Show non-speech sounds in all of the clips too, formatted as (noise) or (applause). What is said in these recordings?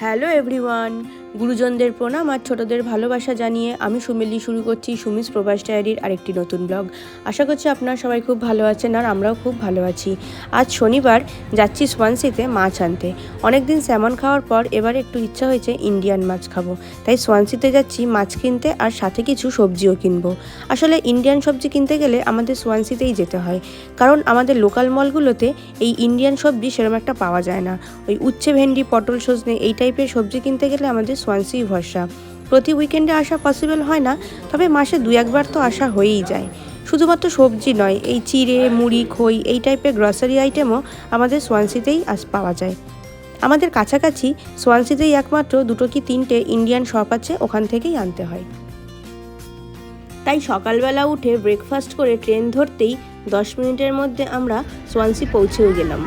Hello everyone গুরুজনদের প্রণাম আর ছোটদের ভালোবাসা জানিয়ে আমি সুমিলি শুরু করছি সুমিস প্রবাস ডায়েরির আরেকটি নতুন ব্লগ। আশা করছি আপনারা সবাই খুব ভালো আছেন আর আমরাও খুব ভালো আছি। আজ শনিবার যাচ্ছি সোয়ানসিতে মাছ আনতে। অনেক দিন স্যামন খাওয়ার পর এবার একটু ইচ্ছা হয়েছে ইন্ডিয়ান মাছ খাব। তাই সোয়ানসিতে যাচ্ছি মাছ কিনতে আর সাথে কিছু সবজিও কিনবো। আসলে ইন্ডিয়ান সবজি কিনতে গেলে আমাদের সোয়ানসিতেই যেতে হয়। কারণ আমাদের লোকাল মলগুলোতে এই ইন্ডিয়ান সবজি সেরকম একটা পাওয়া যায় না। ওই উচ্ছে ভেন্ডি, পটল, সজনে এই টাইপের সবজি কিনতে গেলে আমাদের সোয়ানসি ভরসা। প্রতি উইকেন্ডে আসা পসিবল হয় না, তবে মাসে দু একবার তো আসা হয়েই যায়। শুধুমাত্র সবজি নয়, এই চিড়ে, মুড়ি, খই, এই টাইপের গ্রসারি আইটেমও আমাদের সোয়ানসিতেই আস পাওয়া যায়। আমাদের কাছাকাছি সোয়ানসিতেই একমাত্র দুটো কি তিনটে ইন্ডিয়ান শপ আছে, ওখান থেকেই আনতে হয়। তাই সকালবেলা উঠে ব্রেকফাস্ট করে ট্রেন ধরতেই দশ মিনিটের মধ্যে আমরা সোয়ানসি পৌঁছেও গেলাম।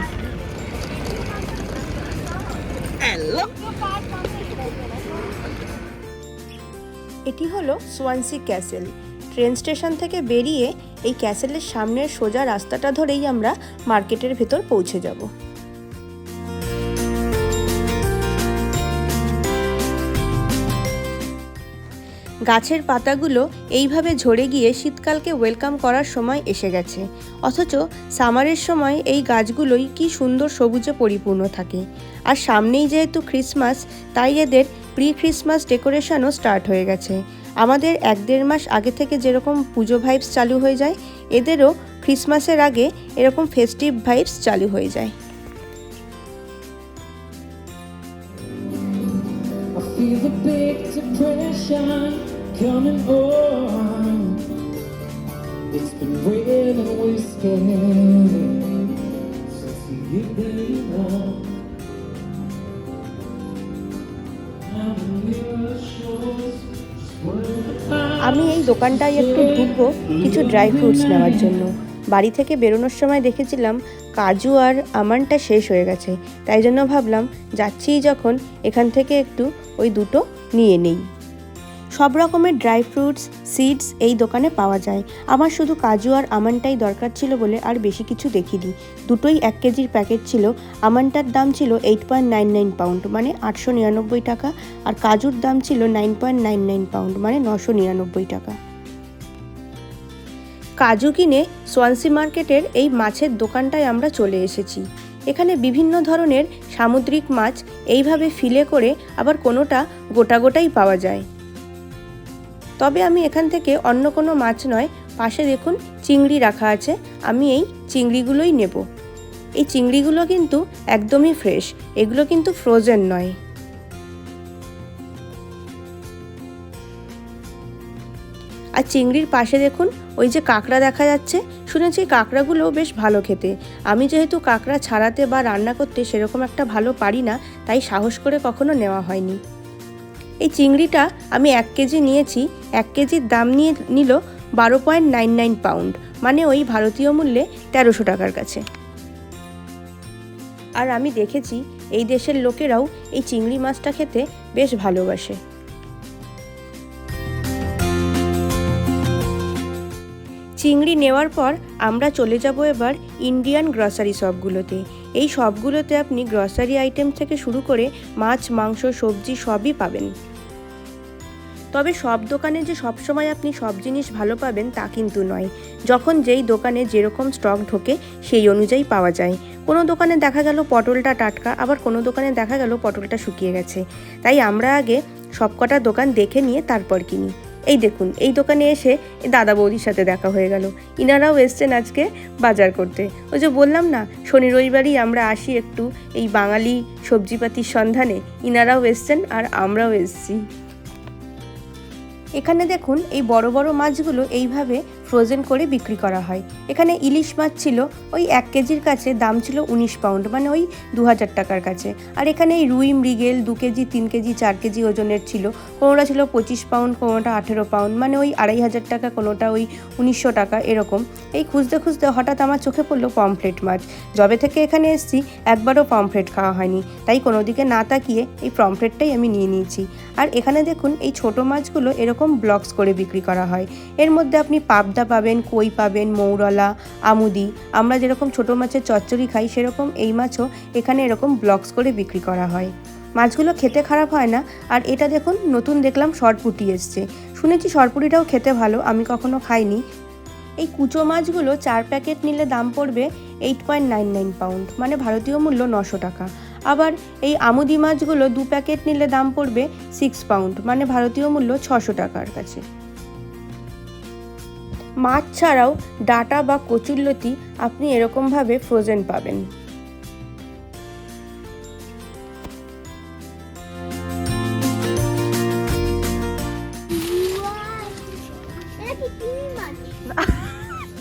এটি হলো সোয়ানসি ক্যাসেল। ট্রেন স্টেশন থেকে বেরিয়ে এই ক্যাসেলের সামনের সোজা রাস্তাটা ধরেই আমরা মার্কেটের ভেতর পৌঁছে যাব। গাছের পাতাগুলো এইভাবে ঝরে গিয়ে শীতকালকে ওয়েলকাম করার সময় এসে গেছে। অথচ সামারের সময় এই গাছগুলোই কি সুন্দর সবুজে পরিপূর্ণ থাকে। আর সামনেই যেহেতু ক্রিসমাস, তাই এদের প্রি ক্রিসমাস ডেকোরেশনও স্টার্ট হয়ে গেছে। আমাদের এক দেড় মাস আগে থেকে যেরকম পুজো ভাইবস চালু হয়ে যায়, এদেরও ক্রিসমাসের আগে এরকম ফেস্টিভ ভাইবস চালু হয়ে যায়। আমি এই দোকানটায় একটু ঢুকবো, কিছু ড্রাই ফ্রুটস নেওয়ার জন্য। বাড়ি থেকে বেরোনোর সময় দেখেছিলাম কাজু আর আমানটা শেষ হয়ে গেছে। তাই জন্য ভাবলাম, যাচ্ছি যখন এখান থেকে একটু ওই দুটো নিয়ে নেই। সব রকমের ড্রাই ফ্রুটস, সিডস এই দোকানে পাওয়া যায়। আমার শুধু কাজু আর আমানটাই দরকার ছিল বলে আর বেশি কিছু দেখিনি। দুটোই এক কেজির প্যাকেট ছিল। আমানটার দাম ছিল eight point nine nine pound মানে আটশো নিরানব্বই টাকা। আর কাজুর দাম ছিল nine point nine nine pound মানে নশো নিরানব্বই টাকা। কাজু কিনে সোয়ানসি মার্কেটের এই মাছের দোকানটায় আমরা চলে এসেছি। এখানে বিভিন্ন ধরনের সামুদ্রিক মাছ এইভাবে ফিলে করে আবার কোনোটা গোটা গোটাই পাওয়া যায়। তবে আমি এখান থেকে অন্য কোনো মাছ নয়, পাশে দেখুন চিংড়ি রাখা আছে, আমি এই চিংড়িগুলোই নেব। এই চিংড়িগুলো কিন্তু একদমই ফ্রেশ এগুলো কিন্তু ফ্রোজেন নয়। আর চিংড়ির পাশে দেখুন ওই যে কাঁকড়া দেখা যাচ্ছে, শুনেছি কাঁকড়াগুলো বেশ ভালো খেতে। আমি যেহেতু কাঁকড়া ছাড়াতে বা রান্না করতে সেরকম একটা ভালো পারি না, তাই সাহস করে কখনো নেওয়া হয়নি। এই চিংড়িটা আমি এক কেজি নিয়েছি, এক কেজির দাম নিয়ে নিল বারো পয়েন্ট নাইন নাইন পাউন্ড মানে ওই ভারতীয় মূল্যে তেরোশো টাকার কাছে। আর আমি দেখেছি এই দেশের লোকেরাও এই চিংড়ি মাছটা খেতে বেশ ভালোবাসে। চিংড়ি নেওয়ার পর আমরা চলে যাব এবার ইন্ডিয়ান গ্রসারি শপগুলোতে। এই শপগুলোতে আপনি গ্রসারি আইটেম থেকে শুরু করে মাছ, মাংস, সবজি সবই পাবেন। তবে সব দোকানে যে সবসময় আপনি সব জিনিস ভালো পাবেন তা কিন্তু নয়। যখন যেই দোকানে যেরকম স্টক ঢোকে, সেই অনুযায়ী পাওয়া যায়। কোনো দোকানে দেখা গেল পটলটা টাটকা, আবার কোনো দোকানে দেখা গেল পটলটা শুকিয়ে গেছে। তাই আমরা আগে সবকটা দোকান দেখে নিয়ে তারপর কিনি। এই দেখুন, এই দোকানে এসে দাদা বৌদির সাথে দেখা হয়ে গেল। ইনারাও এসছেন আজকে বাজার করতে। ওই যে বললাম না, শনি রবিবারই আমরা আসি একটু এই বাঙালি সবজিপাতির সন্ধানে। ইনারাও এসছেন আর আমরাও এসছি। এখানে দেখুন, এই বড় বড় মাছগুলো এইভাবে ফ্রোজেন করে বিক্রি করা হয়। এখানে ইলিশ মাছ ছিল, ওই এক কেজির কাছে দাম ছিল উনিশ পাউন্ড মানে ওই দু হাজার টাকার কাছে। আর এখানে এই রুই মৃগেল দু কেজি, তিন কেজি, চার কেজি ওজনের ছিল। কোনোটা ছিল পঁচিশ পাউন্ড কোনোটা আঠেরো পাউন্ড মানে ওই আড়াই হাজার টাকা, কোনোটা ওই উনিশশো টাকা, এরকম। এই খুঁজতে খুঁজতে হঠাৎ আমার চোখে পড়ল পমফ্লেট মাছ। যবে থেকে এখানে এসেছি, একবারও পমফ্লেট খাওয়া হয়নি। তাই কোনো দিকে না তাকিয়ে এই পমফ্লেটটাই আমি নিয়ে নিয়েছি। আর এখানে দেখুন, এই ছোট মাছগুলো এরকম ব্লকস করে বিক্রি করা হয়। এর মধ্যে আপনি পাবদা পাবেন, কই পাবেন, মৌরলা, আমুদি। আমরা যেরকম ছোটো মাছের চচ্চড়ি খাই, সেরকম এই মাছও এখানে এরকম ব্লকস করে বিক্রি করা হয়। মাছগুলো খেতে খারাপ হয় না। আর এটা দেখুন, নতুন দেখলাম সরপুটি এসছে। শুনেছি সরপুটিটাও খেতে ভালো, আমি কখনো খাইনি। এই কুচো মাছগুলো চার প্যাকেট নিলে দাম পড়বে eight point nine nine pound মানে ভারতীয় মূল্য নশো টাকা। আবার এই আমুদি মাছগুলো দু প্যাকেট নিলে দাম পড়বে সিক্স পাউন্ড মানে ভারতীয় মূল্য ছশো টাকার কাছে। মাছ ছাড়াও ডাটা বা কচুরলতি আপনি এরকমভাবে ফ্রোজেন পাবেন। (laughs)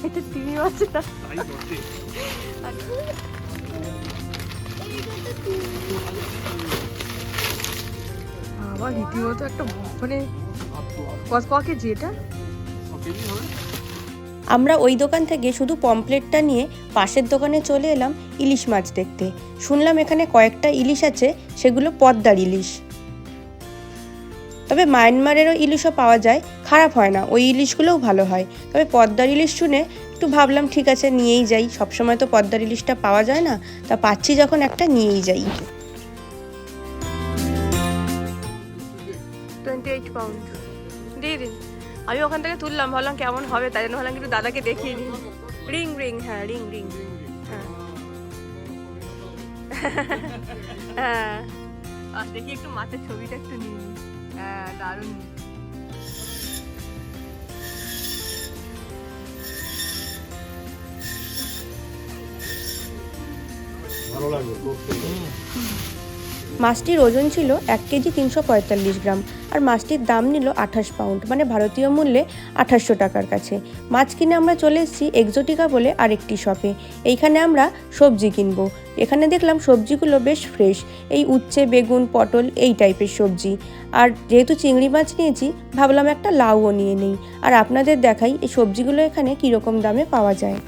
এটা তিমি মাছ না। রীতিমতো একটা মানে আমরা ওই দোকান থেকে শুধু পমপ্লেটটা নিয়ে পাশের দোকানে চলে এলাম ইলিশ মাছ দেখতে। শুনলাম এখানে কয়েকটা ইলিশ আছে, সেগুলো পদ্মার ইলিশ। তবে মায়ানমারেরও ইলিশও পাওয়া যায়, খারাপ হয় না, ওই ইলিশগুলোও ভালো হয়। তবে পদ্মার ইলিশ শুনে একটু ভাবলাম ঠিক আছে নিয়েই যাই। সবসময় তো পদ্মার ইলিশটা পাওয়া যায় না তা পাচ্ছি যখন একটা নিয়েই যাই। টোয়েন্টি এইট পাউন্ড দিয়ে দিন। আমি ওখান থেকে তুললাম ভাবলাম কেমন হবে তাই জন্য ভাবলাম কিন্তু দাদাকে দেখিয়ে নিই। রিং রিং হ্যাঁ রিং রিং হ্যাঁ। হ্যাঁ। আর দেখি একটু মাছের ছবিটা একটু নিই। হ্যাঁ দারুণ। মাছটির ওজন ছিল এক কেজি তিনশো পঁয়তাল্লিশ গ্রাম আর মাছটির দাম নিল আঠাশ পাউন্ড মানে ভারতীয় মূল্যে আঠাশশো টাকার কাছে। মাছ কিনে আমরা চলে এসেছি এক্সোটিকা বলে আরেকটি শপে। এইখানে আমরা সবজি কিনবো। এখানে দেখলাম সবজিগুলো বেশ ফ্রেশ। এই উচ্ছে, বেগুন, পটল এই টাইপের সবজি। আর যেহেতু চিংড়ি মাছ নিয়েছি, ভাবলাম একটা লাউও নিয়ে নেই। আর আপনাদের দেখাই এই সবজিগুলো এখানে কীরকম দামে পাওয়া যায়।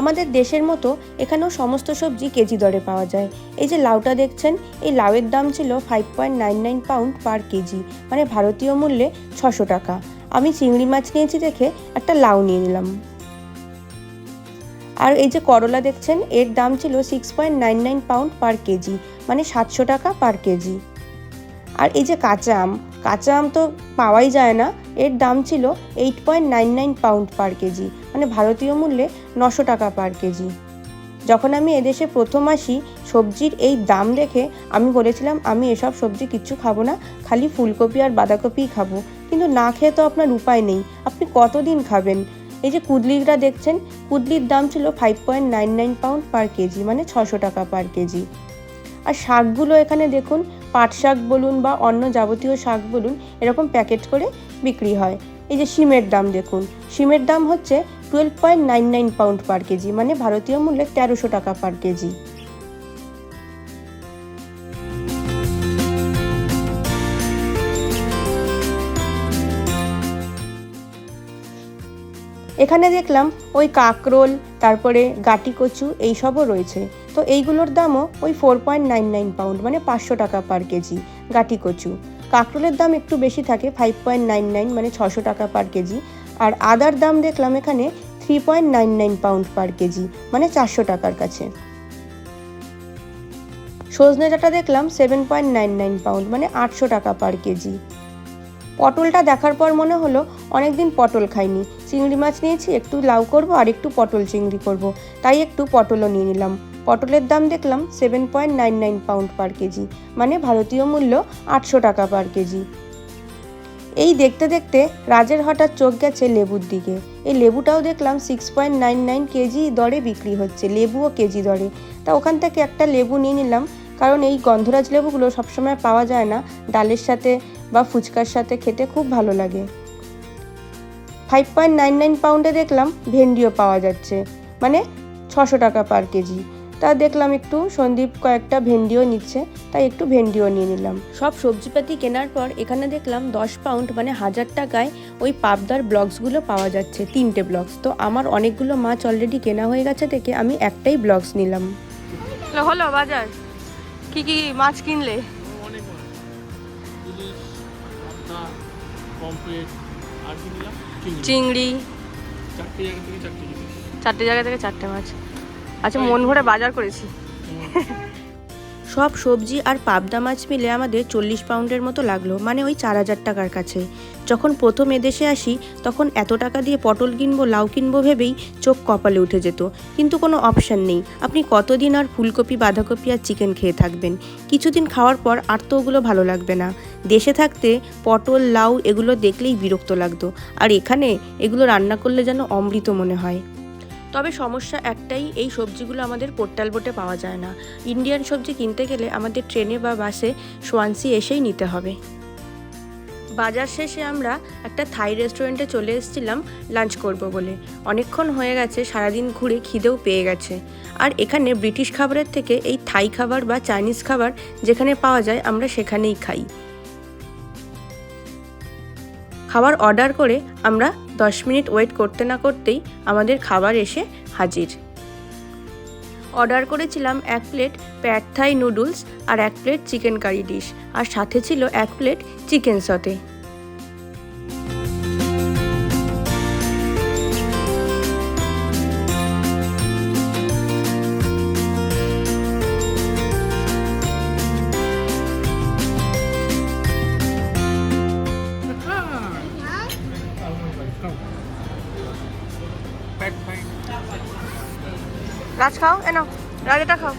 আমাদের দেশের মতো এখানেও সমস্ত সবজি কেজি দরে পাওয়া যায়। এই যে লাউটা দেখছেন, এই লাউয়ের দাম ছিল five point nine nine pound per KG মানে ভারতীয় মূল্যে ছশো টাকা। আমি চিংড়ি মাছ নিয়েছি দেখে একটা লাউ নিয়ে নিলাম। আর এই যে করলা দেখছেন, এর দাম ছিল six point nine nine pound per KG মানে সাতশো টাকা পার কেজি। আর এই যে কাঁচা আম কাঁচা আম তো পাওয়াই যায় না এর দাম ছিল eight point nine nine pound per KG মানে ভারতীয় মূল্যে নশো টাকা পার কেজি যখন আমি এদেশে প্রথম আসি, সবজির এই দাম দেখে আমি বলেছিলাম, আমি এসব সবজি কিচ্ছু খাব না, খালি ফুলকপি আর বাঁধাকপিই খাব। কিন্তু না খেয়ে তো আপনার উপায় নেই। আপনি কতদিন খাবেন? এই যে কুদলিটা দেখছেন, কুদলির দাম ছিল five point nine nine pound per KG মানে ছশো টাকা পার কেজি আর শাকগুলো এখানে দেখুন, পাট শাক বলুন বা অন্য যাবতীয় শাক বলুন, এরকম প্যাকেট করে বিক্রি হয়। এই যে শিমের দাম দেখুন শিমের দাম হচ্ছে twelve point nine nine pound per KG মানে ভারতীয় মূল্যে তেরোশো টাকা পার কেজি এখানে দেখলাম ওই কাকরোল, তারপরে গাটি কচু এইসবও রয়েছে। তো এইগুলোর দামও ওই four point nine nine pound মানে পাঁচশো টাকা পার কেজি গাটি কচু। কাকরোলের দাম একটু বেশি থাকে ফাইভ পয়েন্ট নাইন নাইন মানে ছশো টাকা পার কেজি। আর আদার দাম দেখলাম এখানে three point nine nine pound per KG মানে চারশো টাকার কাছে। সজনে ডাঁটা দেখলাম seven point nine nine pound মানে আটশো টাকা পার কেজি। পটলটা দেখার পর মনে হলো অনেকদিন পটল খাইনি। চিংড়ি মাছ নিয়েছি, একটু লাউ করব আর একটু পটল চিংড়ি করব। তাই একটু পটলও নিয়ে নিলাম। পটলের দাম দেখলাম seven point nine nine pound per KG মানে ভারতীয় মূল্য আটশো টাকা পার কেজি। এই দেখতে দেখতে রাজের হঠাৎ চোখ গেছে লেবুর দিকে। এই লেবুটাও দেখলাম six point nine nine KG দরে বিক্রি হচ্ছে, লেবুও কেজি দরে। তা ওখান থেকে একটা লেবু নিয়ে নিলাম, কারণ এই গন্ধরাজ লেবুগুলো সবসময় পাওয়া যায় না, ডালের সাথে বা ফুচকার সাথে খেতে খুব ভালো লাগে। ফাইভ পয়েন্ট নাইন নাইন পাউন্ডে দেখলাম ভেন্ডিও পাওয়া যাচ্ছে মানে ছশো টাকা পার কেজি। তা দেখলাম একটু সন্দীপ কয়েকটা ভেন্ডিও নিচ্ছে তাই একটু ভেন্ডিও নিয়ে নিলাম। সব সবজিপাতি কেনার পর এখানে দেখলাম দশ পাউন্ড মানে হাজার টাকায় ওই পাবদার ব্লগসগুলো পাওয়া যাচ্ছে তিনটে ব্লগস। তো আমার অনেকগুলো মাছ অলরেডি কেনা হয়ে গেছে থেকে আমি একটাই ব্লগস নিলাম। হলো বাজার। কি কি মাছ কিনলে? চিংড়ি। চারটে জায়গা থেকে চারটে মাছ। আচ্ছা মন ভরে বাজার করেছি। সব সবজি আর পাবদা মাছ মিলে আমাদের চল্লিশ পাউন্ডের মতো লাগল মানে ওই চার হাজার টাকার কাছে। যখন প্রথম এদেশে আসি, তখন এত টাকা দিয়ে পটল কিনবো, লাউ কিনবো ভেবেই চোখ কপালে উঠে যেত। কিন্তু কোনো অপশান নেই। আপনি কতদিন আর ফুলকপি, বাঁধাকপি আর চিকেন খেয়ে থাকবেন? কিছুদিন খাওয়ার পর আর তো ওগুলো ভালো লাগবে না। দেশে থাকতে পটল, লাউ এগুলো দেখলেই বিরক্ত লাগতো। আর এখানে এগুলো রান্না করলে যেন অমৃত মনে হয়। তবে সমস্যা একটাই, এই সবজিগুলো আমাদের পোর্টাল বোটে পাওয়া যায় না। ইন্ডিয়ান সবজি কিনতে গেলে আমাদের ট্রেনে বা বাসে সোয়ানসি এসেই নিতে হবে। বাজার শেষে আমরা একটা থাই রেস্টুরেন্টে চলে এসেছিলাম লাঞ্চ করব বলে। অনেকক্ষণ হয়ে গেছে, সারাদিন ঘুরে খিদেও পেয়ে গেছে। আর এখানে ব্রিটিশ খাবারের থেকে এই থাই খাবার বা চাইনিজ খাবার যেখানে পাওয়া যায় আমরা সেখানেই খাই। খাবার অর্ডার করে আমরা দশ মিনিট ওয়েট করতে না করতেই আমাদের খাবার এসে হাজির। অর্ডার করেছিলাম এক প্লেট প্যাড থাই নুডলস আর এক প্লেট চিকেন কারি ডিশ আর সাথে ছিল এক প্লেট চিকেন সতে। রাজ খাও এনো রাজ এটা খাও।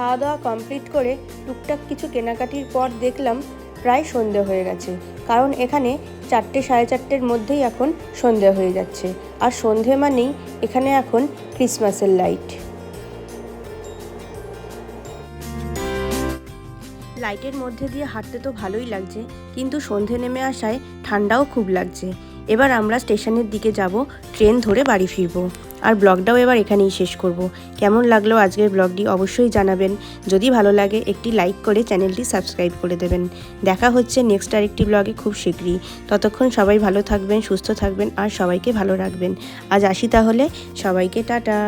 খাওয়া দাওয়া কমপ্লিট করে টুকটাক কিছু কেনাকাটির পর দেখলাম প্রায় সন্ধে হয়ে গেছে। কারণ এখানে চারটে সাড়ে চারটের মধ্যেই এখন সন্ধে হয়ে যাচ্ছে। আর সন্ধে মানেই এখানে এখন ক্রিসমাসের লাইট লাইটের মধ্যে দিয়ে হাঁটতে তো ভালোই লাগছে, কিন্তু সন্ধে নেমে আসায় ঠান্ডাও খুব লাগছে। এবার আমরা স্টেশনের দিকে যাব, ট্রেন ধরে বাড়ি ফিরব। আর ব্লগটাও এবার এখানেই শেষ করব। কেমন লাগল আজকের ব্লগটি অবশ্যই জানাবেন। যদি ভালো লাগে, একটি লাইক করে চ্যানেলটি সাবস্ক্রাইব করে দেবেন। দেখা হচ্ছে নেক্সট আরেকটি ব্লগে খুব শীঘ্রই। ততক্ষণ সবাই ভালো থাকবেন, সুস্থ থাকবেন, আর সবাইকে ভালো রাখবেন। আজ আসি তাহলে, সবাইকে টাটা।